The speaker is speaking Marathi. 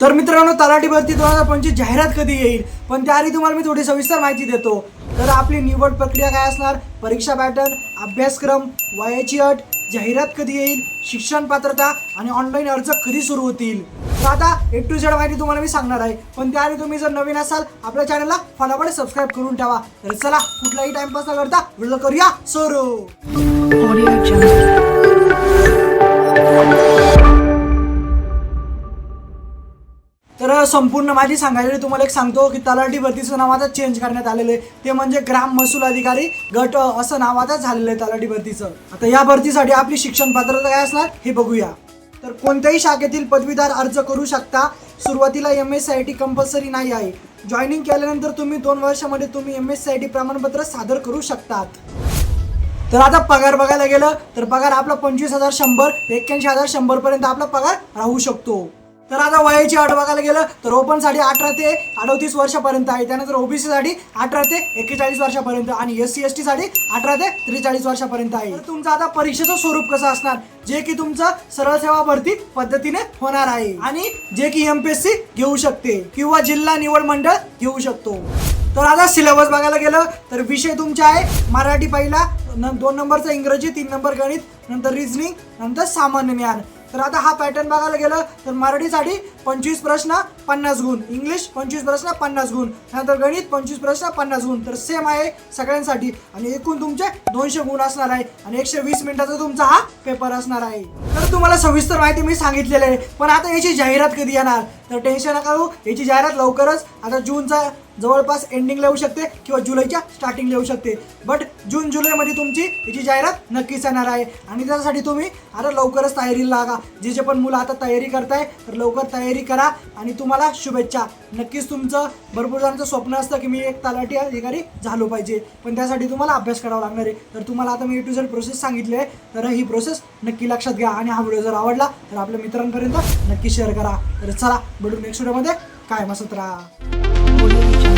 तर मित्रांनो तलाठी भरती दोन हजार पंचवीस जाहिरात कधी येईल? पण त्याआधी तुम्हाला मी थोडी सविस्तर माहिती देतो. तर आपली निवड प्रक्रिया काय असणार? परीक्षा पॅटर्न अभ्यासक्रम वयाची अट जाहिरात कधी येईल शिक्षण पात्रता आणि ऑनलाईन अर्ज कधी सुरू होतील? तर आता ए टू झेड माहिती तुम्हाला मी सांगणार आहे. पण त्याआधी तुम्ही जर नवीन असाल आपल्या चॅनलला फटाफट सबस्क्राईब करून ठेवा. तर चला कुठलाही टाइमपास न करता व्हिडिओ करूया सुरू. तर संपूर्ण माहिती सांगायची तुम्हाला एक सांगतो की तलाठी भरतीचं नाव आता चेंज करण्यात आलेलं आहे. ते म्हणजे ग्राम महसूल अधिकारी गट असं नाव आता झालेलं आहे तलाठी भरतीचं आता या भरतीसाठी आपली शिक्षण पात्रता काय असणार? हे बघूया. तर कोणत्याही शाखेतील पदवीधर अर्ज करू शकता. सुरुवातीला M S C I T compulsory नाही आहे. जॉईनिंग केल्यानंतर तुम्ही दोन वर्षामध्ये तुम्ही M S C I T प्रमाणपत्र सादर करू शकतात. तर आता पगार बघायला गेलं तर पगार आपला पंचवीस हजार शंभर एक्क्याऐंशी हजार शंभर पर्यंत आपला पगार राहू शकतो. तर आता वयाची अट बघायला गेलं तर ओपनसाठी अठरा ते अडतीस वर्षापर्यंत आहे. त्यानंतर ओबीसीसाठी अठरा ते एक्केचाळीस वर्षापर्यंत आणि एस सी एस टीसाठी अठरा ते त्रेचाळीस वर्षापर्यंत आहे. तर तुमचं आता परीक्षेचं स्वरूप कसं असणार? जे की तुमचं सरळ सेवा भरती पद्धतीने होणार आहे. आणि जे की एमपीएससी घेऊ शकते किंवा जिल्हा निवड मंडळ घेऊ शकतो. तर आता सिलेबस बघायला गेलं तर विषय तुमचे आहे मराठी पहिला न दोन नंबरचा इंग्रजी तीन नंबर गणित नंतर रिझनिंग नंतर सामान्य ज्ञान. तर आता हा पॅटर्न बघायला गेलं तर मराठीसाठी पंचवीस प्रश्न पन्नास गुण. इंग्लिश पंचवीस प्रश्न पन्नास गुण. त्यानंतर गणित पंचवीस प्रश्न पन्नास गुण. तर सेम आहे सगळ्यांसाठी. आणि एकूण तुमचे दोनशे गुण असणार आहे. आणि एकशे वीस मिनिटाचा तुमचा हा पेपर असणार आहे. तर तुम्हाला सविस्तर माहिती मी सांगितलेली आहे. पण आता याची जाहिरात कधी येणार? तर टेन्शन नका याची जाहिरात लवकरच आता जूनचा जवळपास एंडिंगला येऊ शकते किंवा जुलैच्या स्टार्टिंगला येऊ शकते. बट जून जुलैमध्ये तुमची याची जाहिरात नक्कीच येणार आहे. आणि त्यासाठी तुम्ही आता लवकरच तयारीला लागा. जे जे पण मुलं आता तयारी करताय तर लवकर तयारी करा आणि तुम्हाला शुभेच्छा. नक्कीच तुमचं भरपूर जणांचं स्वप्न असतं की मी एक तलाठी अधिकारी झालो पाहिजे. पण त्यासाठी तुम्हाला अभ्यास करावा लागणार आहे. तर तुम्हाला आता मी ए टू झेड प्रोसेस सांगितली आहे. तर ही प्रोसेस नक्की लक्षात घ्या. आणि हा व्हिडिओ जर आवडला तर आपल्या मित्रांपर्यंत नक्की शेअर करा. तर चला भेटू नेक्स्ट व्हिडिओमध्ये काय मसत राहा.